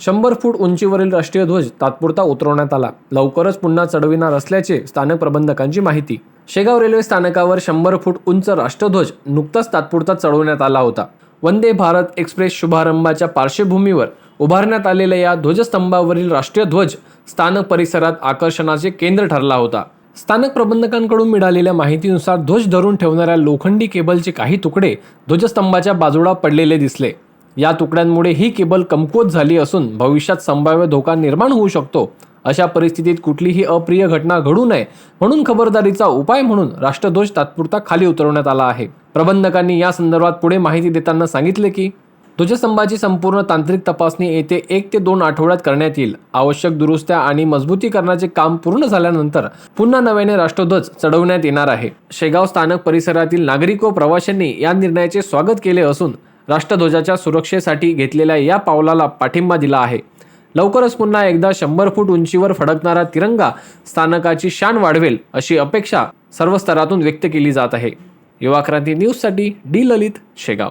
शंभर फूट उंचीवरील राष्ट्रीय ध्वज तात्पुरता उतरवण्यात आला. लवकरच पुन्हा चढविणार असल्याचे स्थानक प्रबंधकांची माहिती. शेगाव रेल्वे स्थानकावर शंभर फूट उंच राष्ट्रध्वज नुकताच तात्पुरता चढवण्यात आला होता. वंदे भारत एक्सप्रेस शुभारंभाच्या पार्श्वभूमीवर उभारण्यात आलेल्या या ध्वजस्तंभावरील राष्ट्रीय ध्वज स्थानक परिसरात आकर्षणाचे केंद्र ठरला होता. स्थानक प्रबंधकांकडून मिळालेल्या माहितीनुसार ध्वज धरून ठेवणाऱ्या लोखंडी केबलचे काही तुकडे ध्वजस्तंभाच्या बाजूला पडलेले दिसले. या तुकड्यांमुळे ही केबल कमकुवत झाली असून भविष्यात संभाव्य धोका निर्माण होऊ शकतो. अशा परिस्थितीत कुठलीही अप्रिय घटना घडू नये म्हणून खबरदारीचा उपाय म्हणून राष्ट्रध्वज तात्पुरता खाली उतरवण्यात आला आहे. प्रबंधकांनी या संदर्भात पुढे माहिती देताना सांगितले की ध्वजस्तंभाची संपूर्ण तांत्रिक तपासणी येते एक ते दोन आठवड्यात करण्यात येईल. आवश्यक दुरुस्त्या आणि मजबूतीकरणाचे काम पूर्ण झाल्यानंतर पुन्हा नव्याने राष्ट्रध्वज चढवण्यात येणार आहे. शेगाव स्थानक परिसरातील नागरिक व प्रवाशांनी या निर्णयाचे स्वागत केले असून राष्ट्रध्वजाच्या सुरक्षेसाठी घेतलेल्या या पावलाला पाठिंबा दिला आहे. लवकरच पुन्हा एकदा शंभर फूट उंचीवर फडकणारा तिरंगा स्थानकाची शान वाढवेल अशी अपेक्षा सर्व स्तरातून व्यक्त केली जात आहे. युवा क्रांती न्यूजसाठी डी ललित शेगाव.